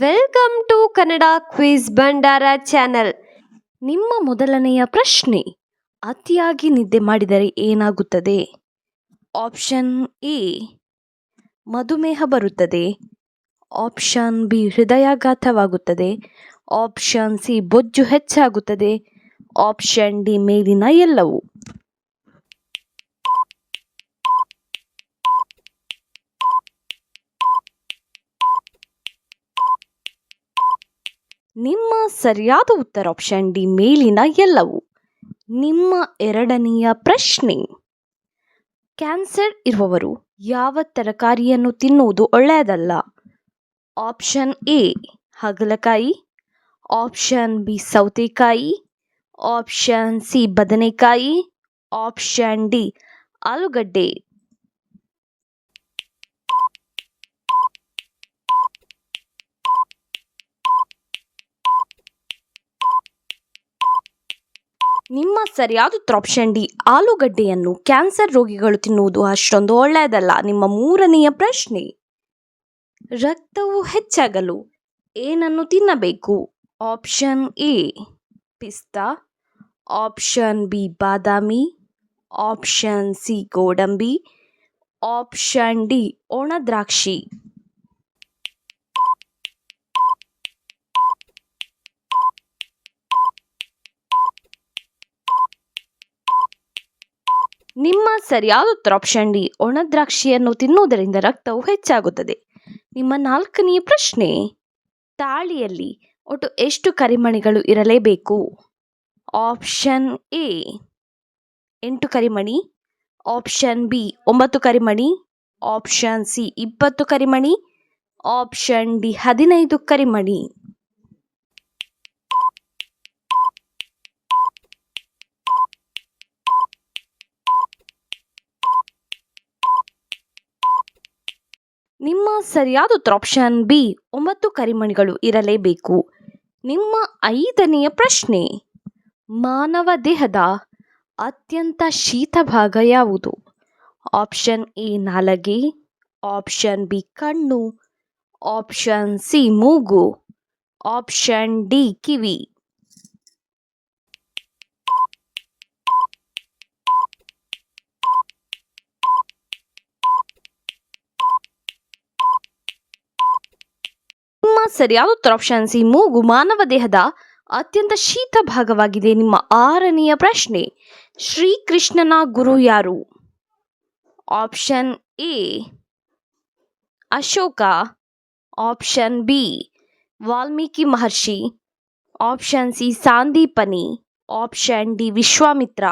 Welcome to Kannada quiz ಭಂಡಾರ channel ನಿಮ್ಮ ಮೊದಲನೆಯ ಪ್ರಶ್ನೆ, ಅತಿಯಾಗಿ ನಿದ್ದೆ ಮಾಡಿದರೆ ಏನಾಗುತ್ತದೆ? ಆಪ್ಷನ್ ಎ ಮಧುಮೇಹ ಬರುತ್ತದೆ. ಆಪ್ಷನ್ ಬಿ ಹೃದಯಾಘಾತವಾಗುತ್ತದೆ. ಆಪ್ಷನ್ ಸಿ ಬೊಜ್ಜು ಹೆಚ್ಚಾಗುತ್ತದೆ. ಆಪ್ಷನ್ ಡಿ ಮೇಲಿನ ಎಲ್ಲವು. ನಿಮ್ಮ ಸರಿಯಾದ ಉತ್ತರ ಆಪ್ಷನ್ ಡಿ ಮೇಲಿನ ಎಲ್ಲವು. ನಿಮ್ಮ ಎರಡನೆಯ ಪ್ರಶ್ನೆ. ಕ್ಯಾನ್ಸರ್ ಇರುವವರು ಯಾವ ತರಕಾರಿಯನ್ನು ತಿನ್ನುವುದು ಒಳ್ಳೆಯದಲ್ಲ? ಆಪ್ಷನ್ ಎ ಹಾಗಲಕಾಯಿ. ಆಪ್ಷನ್ ಬಿ ಸೌತೆಕಾಯಿ. ಆಪ್ಷನ್ ಸಿ ಬದನೆಕಾಯಿ. ಆಪ್ಷನ್ ಡಿ ಆಲೂಗಡ್ಡೆ. ನಿಮ್ಮ ಸರಿಯಾದ ಉತ್ತರ ಆಪ್ಷನ್ ಡಿ ಆಲೂಗಡ್ಡೆಯನ್ನು ಕ್ಯಾನ್ಸರ್ ರೋಗಿಗಳು ತಿನ್ನುವುದು ಅಷ್ಟೊಂದು ಒಳ್ಳೆಯದಲ್ಲ. ನಿಮ್ಮ ಮೂರನೆಯ ಪ್ರಶ್ನೆ. ರಕ್ತವು ಹೆಚ್ಚಾಗಲು ಏನನ್ನು ತಿನ್ನಬೇಕು? ಆಪ್ಷನ್ ಎ, ಪಿಸ್ತಾ. ಆಪ್ಷನ್ ಬಿ, ಬಾದಾಮಿ. ಆಪ್ಷನ್ ಸಿ, ಗೋಡಂಬಿ. ಆಪ್ಷನ್ ಡಿ, ಒಣ ನಿಮ್ಮ ಸರಿಯಾದ ಉತ್ತರ ಆಪ್ಷನ್ ಡಿ, ಒಣ ದ್ರಾಕ್ಷಿಯನ್ನು ತಿನ್ನುವುದರಿಂದ ರಕ್ತವು ಹೆಚ್ಚಾಗುತ್ತದೆ. ನಿಮ್ಮ ನಾಲ್ಕನೆಯ ಪ್ರಶ್ನೆ, ತಾಳಿಯಲ್ಲಿ ಒಟ್ಟು ಎಷ್ಟು ಕರಿಮಣಿಗಳು ಇರಲೇಬೇಕು? ಆಪ್ಷನ್ ಎ ಎಂಟು ಕರಿಮಣಿ. ಆಪ್ಷನ್ ಬಿ ಒಂಬತ್ತು ಕರಿಮಣಿ. ಆಪ್ಷನ್ ಸಿ ಇಪ್ಪತ್ತು ಕರಿಮಣಿ. ಆಪ್ಷನ್ ಡಿ ಹದಿನೈದು ಕರಿಮಣಿ. ನಿಮ್ಮ ಸರಿಯಾದ ಉತ್ತರ ಆಪ್ಷನ್ ಬಿ ಒಂಬತ್ತು ಕರಿಮಣಿಗಳು ಇರಲೇಬೇಕು. ನಿಮ್ಮ ಐದನೆಯ ಪ್ರಶ್ನೆ, ಮಾನವ ದೇಹದ ಅತ್ಯಂತ ಶೀತ ಭಾಗ ಯಾವುದು? ಆಪ್ಷನ್ ಎ ನಾಲಗೆ ಆಪ್ಷನ್ ಬಿ ಕಣ್ಣು ಆಪ್ಷನ್ ಸಿ ಮೂಗು ಆಪ್ಷನ್ ಡಿ ಕಿವಿ ನಿಮ್ಮ ಸರಿಯಾದ ಉತ್ತರ ಆಪ್ಷನ್ ಸಿ ಮೂಗು ಮಾನವ ದೇಹದ ಅತ್ಯಂತ ಶೀತ ಭಾಗವಾಗಿದೆ. ನಿಮ್ಮ ಆರನೆಯ ಪ್ರಶ್ನೆ, ಶ್ರೀಕೃಷ್ಣನ ಗುರು ಯಾರು? Option A Ashoka. Option B Valmiki Maharshi. Option C Sandipani. Option D Vishwamitra.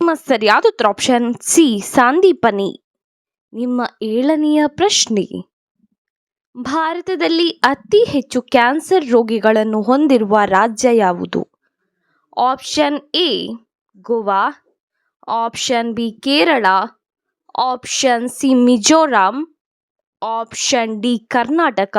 ನಿಮ್ಮ ಸರಿಯಾದ ಆಪ್ಷನ್ ಸಿ, ಸಾಂದೀಪನಿ. ನಿಮ್ಮ ಏಳನೆಯ ಪ್ರಶ್ನೆ. ಭಾರತದಲ್ಲಿ ಅತಿ ಹೆಚ್ಚು ಕ್ಯಾನ್ಸರ್ ರೋಗಿಗಳನ್ನು ಹೊಂದಿರುವ ರಾಜ್ಯ ಯಾವುದು? Option A, Goa. Option B, Kerala. Option C, Mizoram. Option D, Karnataka.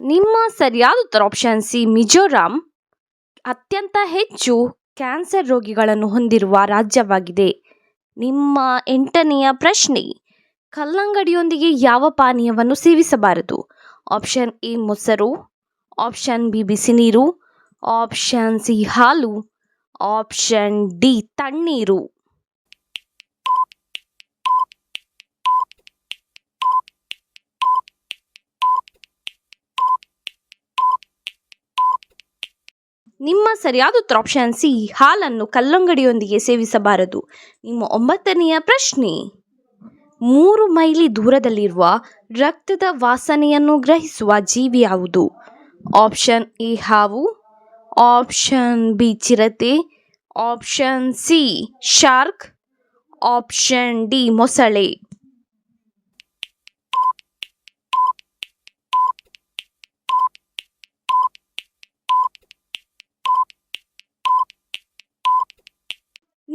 ನಿಮ್ಮ ಸರಿಯಾದ ಉತ್ತರ ಆಪ್ಷನ್ ಸಿ ಮಿಜೋರಾಂ ಅತ್ಯಂತ ಹೆಚ್ಚು ಕ್ಯಾನ್ಸರ್ ರೋಗಿಗಳನ್ನು ಹೊಂದಿರುವ ರಾಜ್ಯವಾಗಿದೆ. ನಿಮ್ಮ ಎಂಟನೆಯ ಪ್ರಶ್ನೆ, ಕಲ್ಲಂಗಡಿಯೊಂದಿಗೆ ಯಾವ ಪಾನೀಯವನ್ನು ಸೇವಿಸಬಾರದು? ಆಪ್ಷನ್ ಎ ಮೊಸರು ಆಪ್ಷನ್ ಬಿ ಬಿಸಿ ನೀರು ಆಪ್ಷನ್ ಸಿ ಹಾಲು ಆಪ್ಷನ್ ಡಿ ತಣ್ಣೀರು. ನಿಮ್ಮ ಸರಿಯಾದ ಉತ್ತರ ಆಪ್ಷನ್ ಸಿ ಹಾಲನ್ನು ಕಲ್ಲಂಗಡಿಯೊಂದಿಗೆ ಸೇವಿಸಬಾರದು. ನಿಮ್ಮ ಒಂಬತ್ತನೆಯ ಪ್ರಶ್ನೆ, ಮೂರು ಮೈಲಿ ದೂರದಲ್ಲಿರುವ ರಕ್ತದ ವಾಸನೆಯನ್ನು ಗ್ರಹಿಸುವ ಜೀವಿ ಯಾವುದು? ಆಪ್ಷನ್ ಎ ಹಾವು. ಆಪ್ಷನ್ ಬಿ ಚಿರತೆ. Option C shark option D ಮೊಸಳೆ.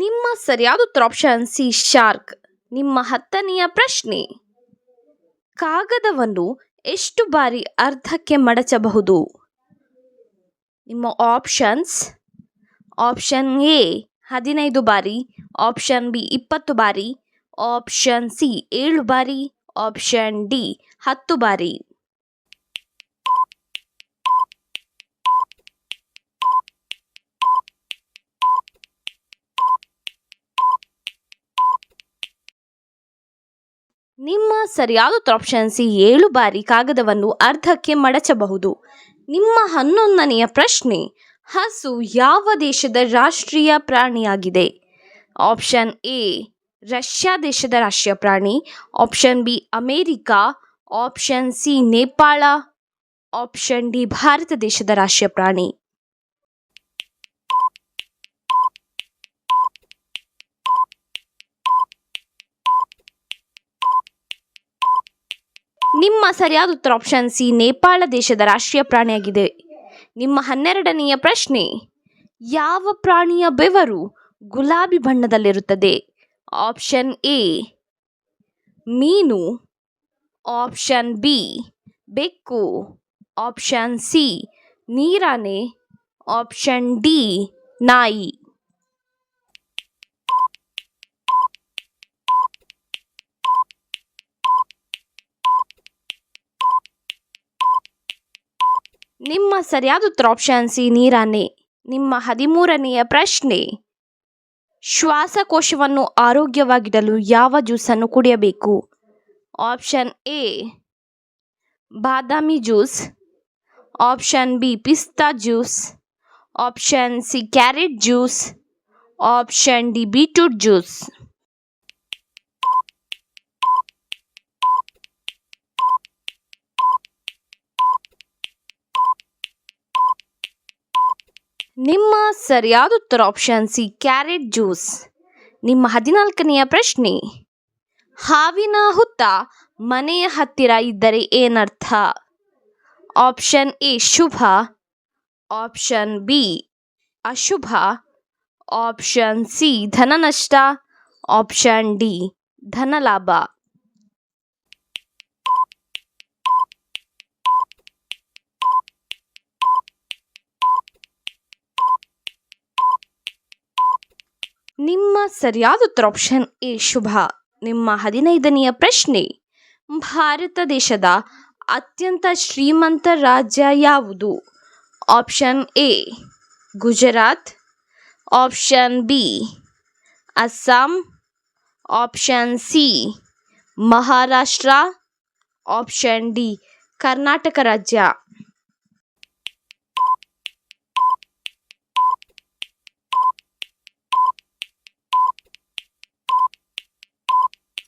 ನಿಮ್ಮ ಸರಿಯಾದ ಉತ್ತರ ಆಪ್ಷನ್ ಸಿ ಶಾರ್ಕ್ ನಿಮ್ಮ ಹತ್ತನೆಯ ಪ್ರಶ್ನೆ. ಕಾಗದವನ್ನು ಎಷ್ಟು ಬಾರಿ ಅರ್ಧಕ್ಕೆ ಮಡಚಬಹುದು? ನಿಮ್ಮ ಆಪ್ಷನ್ಸ್ ಆಪ್ಷನ್ ಎ ಹದಿನೈದು ಬಾರಿ. ಆಪ್ಷನ್ ಬಿ ಇಪ್ಪತ್ತು ಬಾರಿ. ಆಪ್ಷನ್ ಸಿ ಏಳು ಬಾರಿ. ಆಪ್ಷನ್ ಡಿ ಹತ್ತು ಬಾರಿ. ನಿಮ್ಮ ಸರಿಯಾದ ಆಪ್ಷನ್ ಸಿ ಏಳು ಬಾರಿ ಕಾಗದವನ್ನು ಅರ್ಧಕ್ಕೆ ಮಡಚಬಹುದು. ನಿಮ್ಮ ಹನ್ನೊಂದನೆಯ ಪ್ರಶ್ನೆ, ಹಸು ಯಾವ ದೇಶದ ರಾಷ್ಟ್ರೀಯ ಪ್ರಾಣಿಯಾಗಿದೆ? ಆಪ್ಷನ್ ಎ ರಷ್ಯಾ ದೇಶದ ರಾಷ್ಟ್ರೀಯ ಪ್ರಾಣಿ. Option B America. Option C Nepal. Option D Bharat ದೇಶದ ರಾಷ್ಟ್ರೀಯ ಪ್ರಾಣಿ. ನಿಮ್ಮ ಸರಿಯಾದ ಉತ್ತರ ಆಪ್ಷನ್ ಸಿ ನೇಪಾಳ ದೇಶದ ರಾಷ್ಟ್ರೀಯ ಪ್ರಾಣಿಯಾಗಿದೆ. ನಿಮ್ಮ ಹನ್ನೆರಡನೆಯ ಪ್ರಶ್ನೆ, ಯಾವ ಪ್ರಾಣಿಯ ಬೆವರು ಗುಲಾಬಿ ಬಣ್ಣದಲ್ಲಿರುತ್ತದೆ? ಆಪ್ಷನ್ ಎ ಮೀನು. ಆಪ್ಷನ್ ಬಿ ಬೆಕ್ಕು. ಆಪ್ಷನ್ ಸಿ ನೀರಾನೆ. ಆಪ್ಷನ್ ಡಿ ನಾಯಿ. ನಿಮ್ಮ ಸರಿಯಾದ ಉತ್ತರ ಆಪ್ಷನ್ ಸಿ ನೀರಾನೆ ನಿಮ್ಮ ಹದಿಮೂರನೆಯ ಪ್ರಶ್ನೆ. ಶ್ವಾಸಕೋಶವನ್ನು ಆರೋಗ್ಯವಾಗಿಡಲು ಯಾವ ಜ್ಯೂಸನ್ನು ಕುಡಿಯಬೇಕು? ಆಪ್ಷನ್ ಎ ಬಾದಾಮಿ ಜ್ಯೂಸ್. ಆಪ್ಷನ್ ಬಿ ಪಿಸ್ತಾ juice. Option C carrot juice. Option D beetroot juice. ನಿಮ್ಮ ಸರಿಯಾದ ಉತ್ತರ ಆಪ್ಷನ್ ಸಿ ಕ್ಯಾರೆಟ್ ಜ್ಯೂಸ್ ನಿಮ್ಮ ಹದಿನಾಲ್ಕನೆಯ ಪ್ರಶ್ನೆ, ಹಾವಿನ ಹುತ್ತ ಮನೆಯ ಹತ್ತಿರ ಇದ್ದರೆ ಏನರ್ಥ? ಆಪ್ಷನ್ ಎ ಶುಭ. ಆಪ್ಷನ್ ಬಿ ಅಶುಭ. ಆಪ್ಷನ್ ಸಿ ಧನನಷ್ಟ. ಆಪ್ಷನ್ ಡಿ ಧನಲಾಭ. ನಿಮ್ಮ ಸರಿಯಾದ ಉತ್ತರ ಆಪ್ಷನ್ ಎ, ಶುಭ. ನಿಮ್ಮ ಹದಿನೈದನೆಯ ಪ್ರಶ್ನೆ, ಭಾರತ ದೇಶದ ಅತ್ಯಂತ ಶ್ರೀಮಂತ ರಾಜ್ಯ ಯಾವುದು? Option A, Gujarat. Option B, Assam. Option C, Maharashtra. Option D, Karnataka ರಾಜ್ಯ.